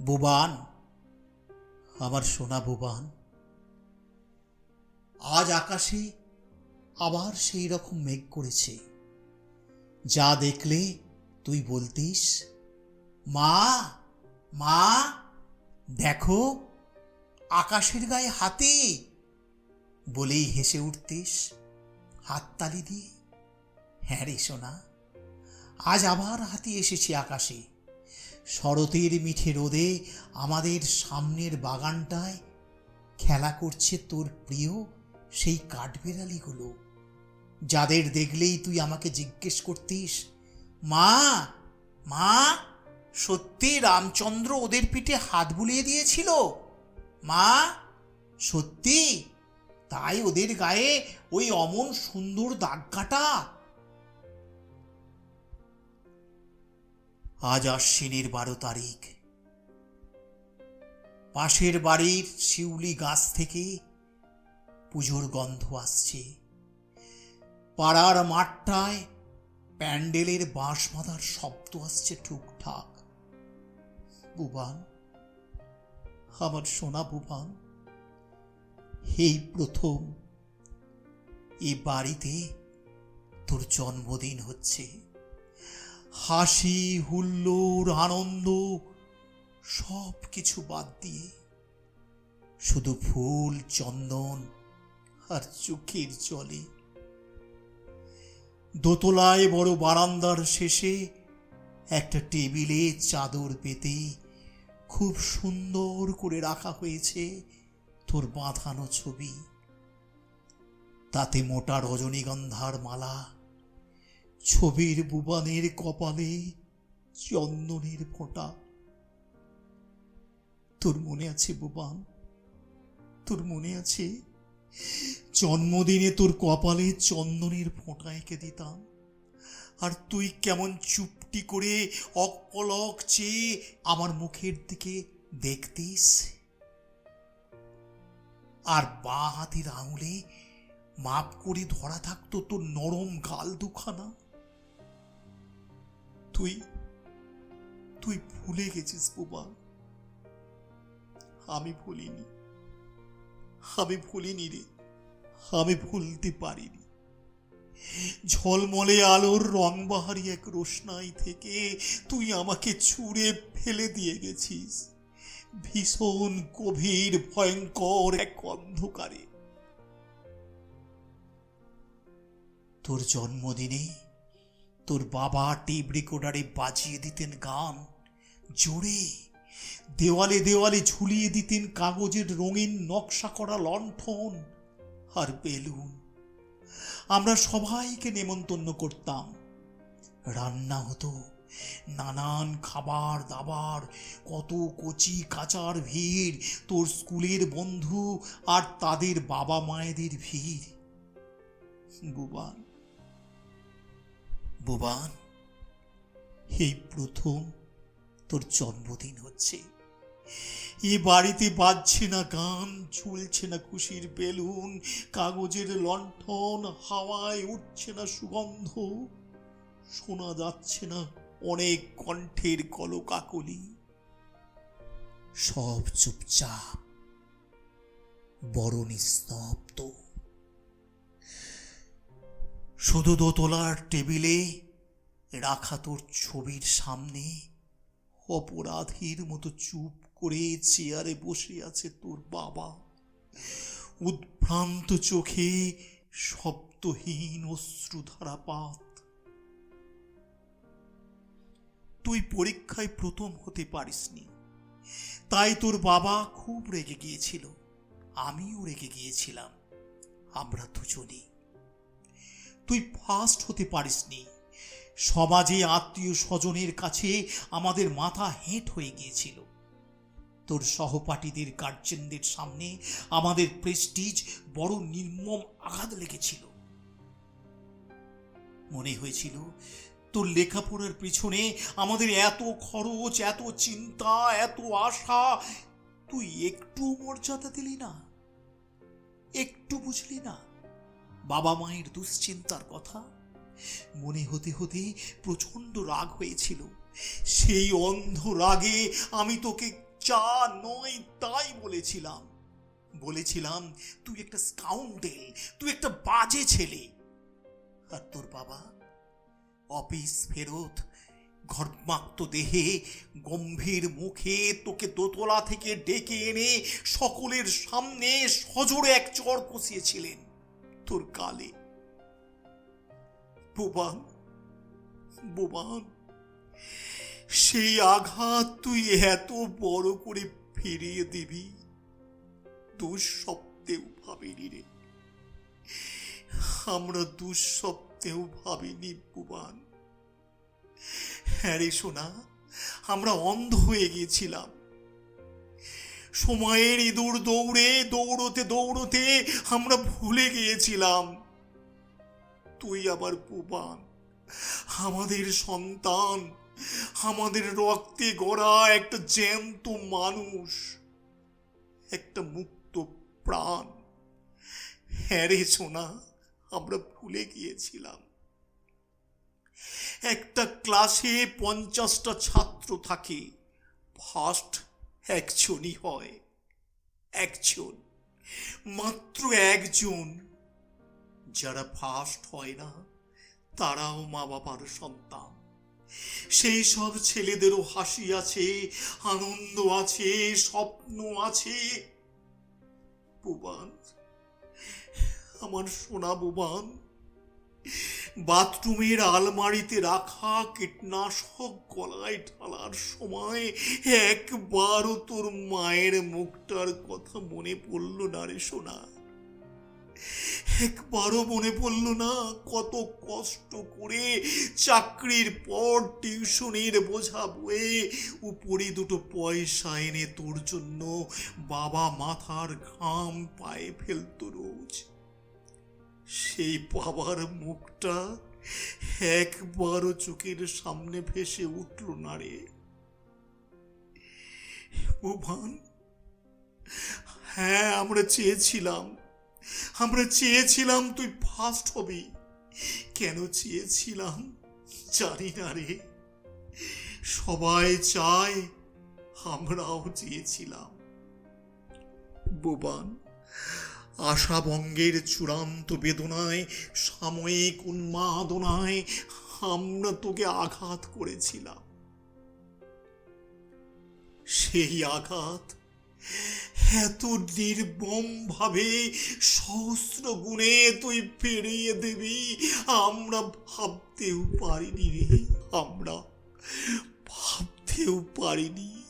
বুবান, আমার সোনা বুবান। আজ আকাশে আবার সেই রকম মেঘ করেছে। যা দেখলে তুই বলতিস, মা মা, দেখো, আকাশের গায়ে হাতি। বলেই হেসে উঠতিস হাততালি দিয়ে। হ্যাঁ রে সোনা, আজ আবার হাতি এসেছি আকাশে। শরতের মিঠে রোদে আমাদের সামনের বাগানটায় খেলা করছে তোর প্রিয় সেই কাঠবেড়ালিগুলো। যাদের দেখলেই তুই আমাকে জিজ্ঞেস করতিস, মা মা, সত্যি রামচন্দ্র ওদের পিঠে হাত বুলিয়ে দিয়েছিল? মা, সত্যি, তাই ওদের গায়ে ওই অমন সুন্দর দাগ কাটা আজ আশ্বিনের বারো তারিখ। পাশের বাড়ির শিউলি গাছ থেকে পুজোর গন্ধ আসছে। পাড়ার মাঠটায় প্যান্ডেলের বাঁশ বাঁধার শব্দ আসছে টুকটাক। বুবান, আমার সোনা বুবান, এই প্রথম এ বাড়িতে তোর জন্মদিন হচ্ছে। হাসি, হুল্লোড়, আনন্দ সব কিছু বাদ দিয়ে শুধু ফুল, চন্দন আর চোখের জলে। দোতলায় বড় বারান্দার শেষে একটা টেবিলে চাদর পেতে খুব সুন্দর করে রাখা হয়েছে তোর বাঁধানো ছবি। তাতে মোটা রজনীগন্ধার মালা ছবির বুবানের কপালে চন্দনের ফোঁটা। তোর মনে আছে বুবান তোর মনে আছে? জন্মদিনে তোর কপালে চন্দনের ফোঁটা এঁকে দিতাম। আর তুই কেমন চুপটি করে অপলক চেয়ে আমার মুখের দিকে দেখতিস? আর বাঁ হাতের আঙুলে মাপ করে ধরা থাকতো তোর নরম গাল দুখানা। তুই তুই ভুলে গেছিস বোবা আমি ভুলিনি। আমি ভুলিনি রে। আমি ভুলতে পারিনি। ঝলমলে আলোর রংবাহারি এক রোশনাই থেকে তুই আমাকে ছুঁড়ে ফেলে দিয়ে গেছিস। ভীষণ গভীর, ভয়ঙ্কর এক অন্ধকারে। তোর জন্মদিনে তোর বাবা টেপ রেকর্ডারে বাজিয়ে দিতেন গান। জোরে দেওয়ালে দেওয়ালে ঝুলিয়ে দিতেন কাগজের রঙিন নকশা করা লণ্ঠন আর বেলুন। আমরা সবাইকে নেমন্তন্ন করতাম। রান্না হতো, নানান খাবার দাবার, কত কচি কাচার ভিড়, তোর স্কুলের বন্ধু আর তাদের বাবা মায়েদের ভিড়। বুবান বুবান, এই প্রথম তোর জন্মদিন হচ্ছে। এ বাড়িতে বাজছে না গান, ঝুলছে না খুশির বেলুন, কাগজের লণ্ঠন হাওয়ায় উঠছে না সুগন্ধ, শোনা যাচ্ছে না অনেক কণ্ঠের কলকাকলি। সব চুপচাপ বড় নিস্তব্ধ। শুধু দোতলার টেবিলে রাখা তোর ছবির সামনে। অপরাধীর মতো চুপ করে চেয়ারে বসে আছে তোর বাবা। উদ্ভ্রান্ত চোখে শব্দহীন অশ্রুধারাপাত। তুই পরীক্ষায় প্রথম হতে পারিসনি। তাই তোর বাবা খুব রেগে গিয়েছিল। আমিও রেগে গিয়েছিলাম। আমরা দুজনেই। তুই ফার্স্ট হতে পারিসনি। সমাজে আত্মীয় স্বজনের কাছে আমাদের মাথা হেঁট হয়ে গিয়েছিল। তোর সহপাঠীদের, গার্জেনদের সামনে আমাদের প্রেস্টিজ বড় নির্মম আঘাত লেগেছিল। মনে হয়েছিল তোর লেখাপড়ার পিছনে আমাদের এত খরচ, এত চিন্তা, এত আশা, তুই একটু মর্যাদা দিলি না? একটু বুঝলি না? বাবা মায়ের দুশ্চিন্তার কথা। মনে হতে হতে প্রচণ্ড রাগ হয়েছিল। সেই অন্ধ রাগে আমি তোকে চা নয় তাই বলেছিলাম। বলেছিলাম, তুই একটা স্কাউন্ডেল তুই একটা বাজে ছেলে। আর তোর বাবা অফিস ফেরত, ঘর্মাক্ত দেহে গম্ভীর মুখে তোকে দোতলা থেকে ডেকে এনে সকলের সামনে সজোরে এক চড় কষিয়েছিলেন। তোর গালে বোবান বোবান, সেই আঘাত তুই এত বড় করে ফিরিয়ে দিবি? দুঃস্বপ্নেও ভাবিনি রে। আমরা দুঃস্বপ্নেও ভাবিনি বুবান। হ্যাঁ রে সোনা, আমরা অন্ধ হয়ে গিয়েছিলাম। সময়ের ইঁদুর দৌড়ে, দৌড়তে দৌড়তে আমরা ভুলে গিয়েছিলাম। তুই আবার পুবান আমাদের সন্তান। আমাদের রক্তে গড়া একটা জ্যান্ত মানুষ। একটা মুক্ত প্রাণ। হ্যাঁ রে সোনা, আমরা ভুলে গিয়েছিলাম। একটা ক্লাসে পঞ্চাশটা ছাত্র থাকে। ফার্স্ট একজনই হয়। একজন। মাত্র একজন। যারা ফার্স্ট হয় না, তারাও মা বাবার সন্তান। সেই সব ছেলেদেরও হাসি আছে, আনন্দ আছে, স্বপ্ন আছে। বুবান, আমার সোনা বুবান বাথরুমের আলমারিতে রাখা কীটনাশক গলায় ঢালার সময় একবারও তোর মায়ের মুখটার কথা মনে পড়ল না রে সোনা। একবারও মনে পড়ল না কত কষ্ট করে চাকরির পর টিউশনের বোঝা বয়ে উপরে দুটো পয়সা এনে তোর জন্য বাবা মাথার ঘাম পায়ে ফেলতো রোজ। সেই বাবার মুখটা একবারও চোখের সামনে ভেসে উঠল না রে। ভুবান হ্যাঁ আমরা চেয়েছিলাম। আমরা চেয়েছিলাম তুই ফার্স্ট হবি। কেন চেয়েছিলাম জানি না রে। সবাই চায় আমরাও চেয়েছিলাম। বোবান আশাভঙ্গের চূড়ান্ত বেদনায়, সাময়িক উন্মাদনায় আমরা তোকে আঘাত করেছিলাম। সেই আঘাত এত নির্মম ভাবে সহস্র গুণে তুই ফিরিয়ে দেবি, আমরা ভাবতেও পারিনি রে, আমরা ভাবতেও পারিনি।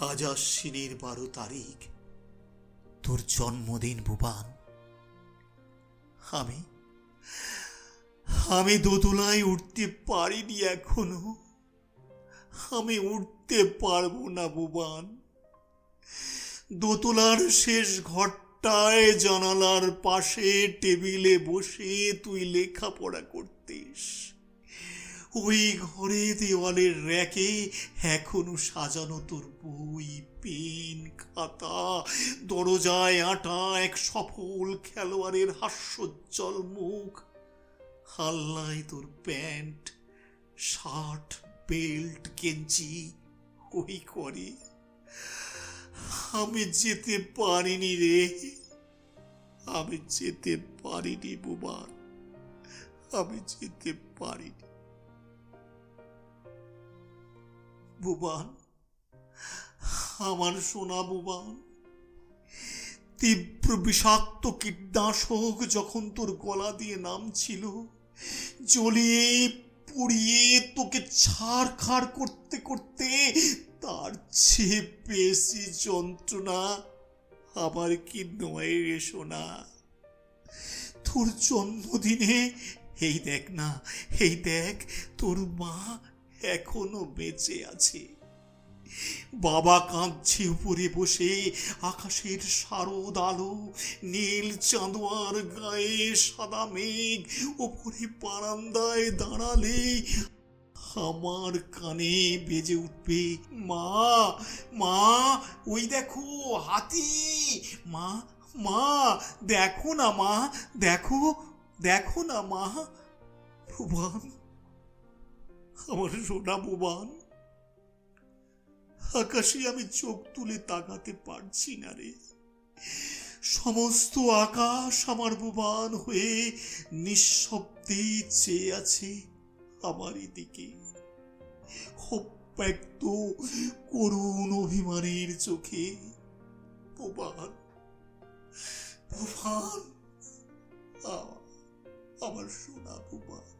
আজ আশ্বিনের বারো তারিখ। তোর জন্মদিন বুবান আমি আমি দোতলায় উঠতে পারিনি এখনও। আমি উঠতে পারব না বুবান দোতলার শেষ ঘরটায় জানালার পাশে টেবিলে বসে তুই লেখাপড়া করতিস। ওই ঘরে দেওয়ালের র্যাকে এখনও সাজানো তোর বই, পেন, খাতা, দরজায় আটা এক সফল খেলোয়াড়ের হাস্যোজ্জ্বল মুখ, হাল্লায় তোর প্যান্ট, শার্ট, বেল্ট, গেঞ্জি, ওই করে। আমি যেতে পারিনি রে, আমি যেতে পারিনি বুবান আমি যেতে পারিনি। বুবান, আমার সোনা বুবান, তীব্র বিষাক্ত কীটনাশক যখন তোর গলা দিয়ে নামছিল, জ্বলিয়ে পুড়িয়ে তোকে ছাড় খাড় করতে করতে তার চেয়ে বেশি যন্ত্রণা আবার কি নয় রে সোনা। তোর জন্মদিনে, এই দেখ না, এই দেখ, তোর মা এখনও বেঁচে আছে। বাবা কাঁদছে উপরে বসে, আকাশের শারদ আলো, নীল চাঁদোয়ার গায়ে সাদা মেঘ, ওপরে বারান্দায় দাঁড়ালে আমার কানে বেজে উঠবে, মা মা, ওই দেখো হাতি, মা মা, দেখো না মা, দেখো দেখো না মা ভুবান আমার সোনা ভুবান আকাশে আমি চোখ তুলে তাকাতে পারছি না রে। সমস্ত আকাশ আমার বোবান হয়ে নিঃশব্দে চেয়ে আছে আমারই দিকে ব্যক্ত করুণ অভিমানের চোখে, বোবান বোবান আমার সোনা বোবান।